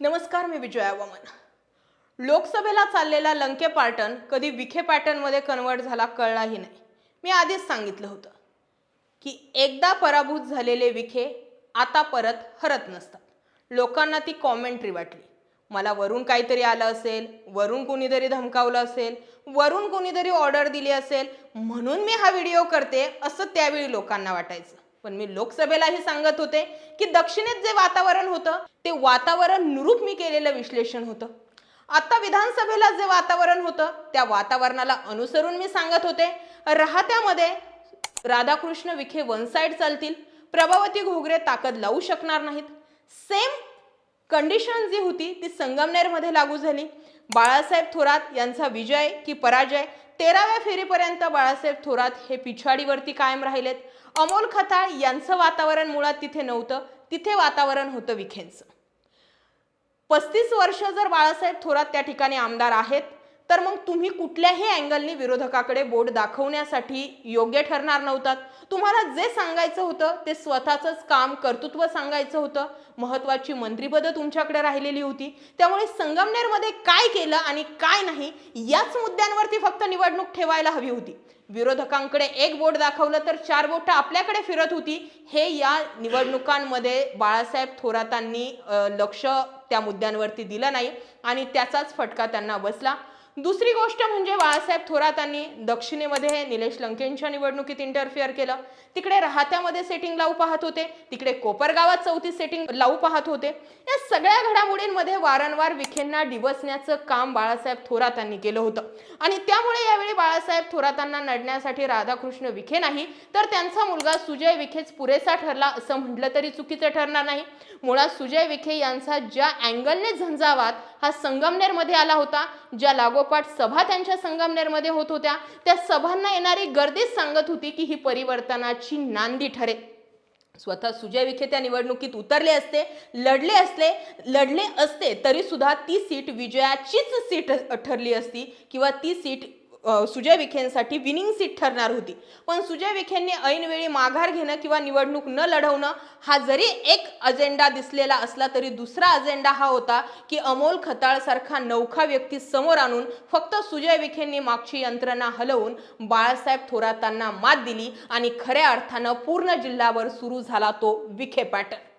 नमस्कार मी विजया वमन. लोकसभेला चाललेला लंके पार्टन कधी विखे पॅटर्नमध्ये कन्वर्ट झाला कळलाही नाही. मी आधीच सांगितलं होतं की एकदा पराभूत झालेले विखे आता परत हरत नसतात. लोकांना ती कॉमेंट्री वाटली. मला वरून काहीतरी आलं असेल वरून कोणीतरी धमकावलं असेल वरून कोणीतरी ऑर्डर दिली असेल म्हणून मी हा व्हिडिओ करते असं त्यावेळी लोकांना वाटायचं. पण मी लोकसभेलाही सांगत होते की दक्षिणेत जे वातावरण होतं ते वातावरण नुरूप मी केलेलं विश्लेषण होतं. आता विधानसभेला जे वातावरण होतं त्या वातावरणाला अनुसरून मी सांगत होते राहत्यामध्ये राधाकृष्ण विखे वन साईड चालतील प्रभावती घोगरे ताकद लावू शकणार नाहीत. सेम कंडिशन जी होती ती संगमनेरमध्ये लागू झाली. बाळासाहेब थोरात यांचा विजय की पराजय तेराव्या फेरीपर्यंत बाळासाहेब थोरात हे पिछाडीवरती कायम राहिलेत. अमोल खताळ यांचं वातावरण मुळात तिथे नव्हतं. तिथे वातावरण होतं विखेंचं. पस्तीस वर्ष जर बाळासाहेब थोरात त्या ठिकाणी आमदार आहेत तर मग तुम्ही कुठल्याही अँगलनी विरोधकाकडे बोट दाखवण्यासाठी योग्य ठरणार नव्हतात. तुम्हाला जे सांगायचं होतं ते स्वतःचंच काम कर्तृत्व सांगायचं होतं. महत्वाची मंत्रीपदं तुमच्याकडे राहिलेली होती. त्यामुळे संगमनेरमध्ये काय केलं आणि काय नाही याच मुद्द्यांवरती फक्त निवडणूक ठेवायला हवी होती. विरोधकांकडे एक बोट दाखवलं तर चार बोटं आपल्याकडे फिरत होती. हे या निवडणुकांमध्ये बाळासाहेब थोरातांनी लक्ष त्या मुद्द्यांवरती दिलं नाही आणि त्याचाच फटका त्यांना बसला. दुसरी गोष्ट म्हणजे बाळासाहेब थोरातांनी दक्षिणेमध्ये निलेश लंकेंच्या निवडणुकीत इंटरफिअर केलं. तिकडे राहत्यामध्ये सेटिंग लावू पाहत होते. तिकडे कोपरगावात चौथी सेटिंग लावू पाहत होते. या सगळ्या घडामोडींमध्ये वारंवार विखेंना डिवसण्याचं काम बाळासाहेब थोरातांनी केलं होतं. आणि त्यामुळे यावेळी बाळासाहेब थोरातांना नडण्यासाठी राधाकृष्ण विखे नाही तर त्यांचा मुलगा सुजय विखेच पुरेसा ठरला असं म्हटलं तरी चुकीचं ठरणार नाही. मुळात सुजय विखे यांचा ज्या अँगलने झंझावात हा संगमनेरमध्ये आला होता ज्या लागोपाठ सभा त्यांच्या संगमनेरमध्ये होत होत्या. त्या सभांना येणारी गर्दीच सांगत होती की ही परिवर्तनाची नांदी ठरेल स्वतः सुजय विखे त्या निवडणुकीत उतरले असते लढले असले लढले असते तरी सुद्धा ती सीट विजयाचीच सीट ठरली असती किंवा ती सीट सुजय विखेंसाठी विनिंग सीट ठरणार होती. पण सुजय विखेंनी ऐनवेळी माघार घेणं किंवा निवडणूक न लढवणं हा जरी एक अजेंडा दिसलेला असला तरी दुसरा अजेंडा हा होता की अमोल खताळसारखा नौखा व्यक्ती समोर आणून फक्त सुजय विखेंनी मागची यंत्रणा हलवून बाळासाहेब थोरातांना मात दिली आणि खऱ्या अर्थानं पूर्ण जिल्ह्यावर सुरू झाला तो विखे पॅटर्न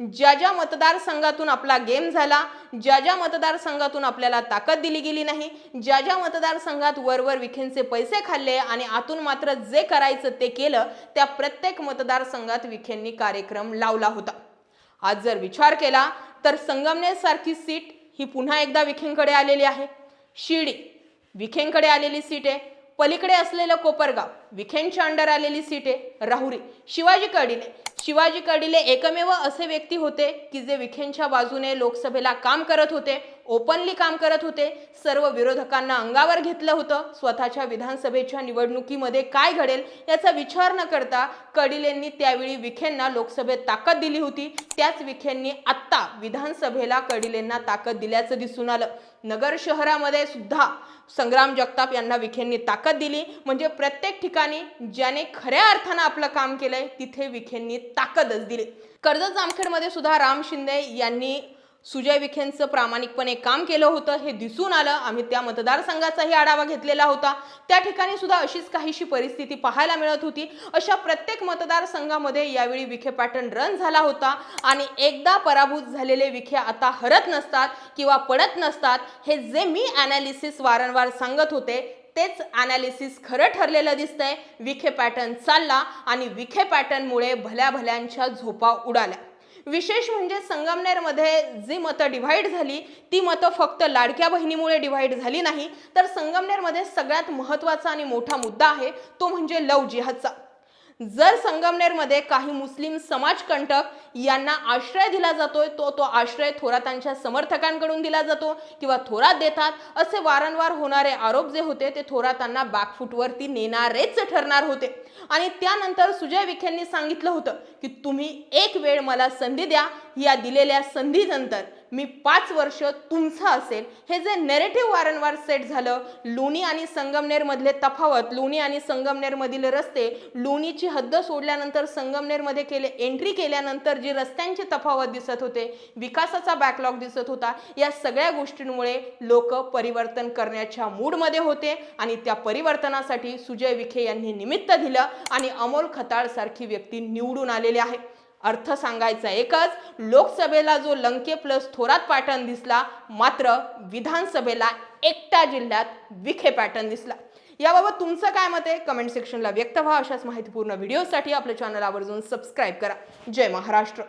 ज्या ज्या मतदारसंघातून आपला गेम झाला ज्या ज्या मतदारसंघातून आपल्याला ताकद दिली गेली नाही ज्या ज्या मतदारसंघात वरवर विखेंचे पैसे खाल्ले आणि आतून मात्र जे करायचं ते केलं त्या प्रत्येक मतदारसंघात विखेंनी कार्यक्रम लावला होता. आज जर विचार केला तर संगमनेर सारखी सीट ही पुन्हा एकदा विखेंकडे आलेली आहे. शिर्डी विखेंकडे आलेली सीट आहे. पलीकडे असलेलं कोपरगाव विखेंच्या अंडर आलेली सीट आहे. राहुरी शिवाजी कडीने शिवाजी कर्डिले एकमेव असे व्यक्ती होते की जे विखेंच्या बाजूने लोकसभेला काम करत होते. ओपनली काम करत होते. सर्व विरोधकांना अंगावर घेतलं होतं. स्वतःच्या विधानसभेच्या निवडणुकीमध्ये काय घडेल याचा विचार न करता कडिलेंनी त्यावेळी विखेंना लोकसभेत ताकद दिली होती. त्याच विखेंनी आत्ता विधानसभेला कडिलेंना ताकद दिल्याचं दिसून आलं. नगर शहरामध्ये सुद्धा संग्राम जगताप यांना विखेंनी ताकद दिली. म्हणजे प्रत्येक ठिकाणी ज्याने खऱ्या अर्थानं आपलं काम केलंय तिथे विखेंनी ताकदच दिली. कर्जत जामखेडमध्ये सुद्धा राम शिंदे यांनी सुजय विखेंचं प्रामाणिकपणे काम केलं होतं हे दिसून आलं. आम्ही त्या मतदारसंघाचाही आढावा घेतलेला होता. त्या ठिकाणी सुद्धा अशीच काहीशी परिस्थिती पाहायला मिळत होती. अशा प्रत्येक मतदारसंघामध्ये यावेळी विखे पॅटर्न रन झाला होता आणि एकदा पराभूत झालेले विखे आता हरत नसतात किंवा पडत नसतात हे जे मी अनालिसिस वारंवार सांगत होते तेच अनालिसिस खरं ठरलेलं दिसतंय. विखे पॅटर्न चालला आणि विखे पॅटर्नमुळे भल्या भल्यांच्या झोपा उडाल्या. विशेष म्हणजे संगमनेरमध्ये जी मतं डिव्हाइड झाली ती मतं फक्त लाडक्या बहिणीमुळे डिव्हाइड झाली नाही. तर संगमनेरमध्ये सगळ्यात महत्त्वाचा आणि मोठा मुद्दा आहे तो म्हणजे लव जिहादचा. जर संगमनेरमध्ये काही मुस्लिम समाजकंटक यांना आश्रय दिला जातोय तो तो आश्रय थोरातांच्या समर्थकांकडून दिला जातो किंवा थोरात देतात असे वारंवार होणारे आरोप जे होते ते थोरातांना बॅकफूटवरती नेणारेच ठरणार होते. आणि त्यानंतर सुजय विखेंनी सांगितलं होतं की तुम्ही एक वेळ मला संधी द्या या दिलेल्या संधीनंतर मी पाच वर्ष तुमचं असेल. हे जे नेरेटिव्ह वारंवार सेट झालं लोणी आणि संगमनेरमधले तफावत लोणी आणि संगमनेरमधील रस्ते लोणीची हद्द सोडल्यानंतर संगमनेरमध्ये केले एंट्री केल्यानंतर जी रस्त्यांची तफावत दिसत होते विकासाचा बॅकलॉग दिसत होता या सगळ्या गोष्टींमुळे लोक परिवर्तन करण्याच्या मूडमध्ये होते आणि त्या परिवर्तनासाठी सुजय विखे यांनी निमित्त दिलं आणि अमोल खताळ सारखी व्यक्ती निवडून आलेली आहे. अर्थ सांगायचा एकच लोकसभेला जो लंके प्लस थोरात पॅटर्न दिसला मात्र विधानसभेला एकट्या जिल्ह्यात विखे पॅटर्न दिसला. याबाबत तुमचं काय मत आहे? कमेंट सेक्शनला व्यक्त व्हा. अशाच माहितीपूर्ण व्हिडिओसाठी आपल्या चॅनल आवर्जून सबस्क्राईब करा. जय महाराष्ट्र.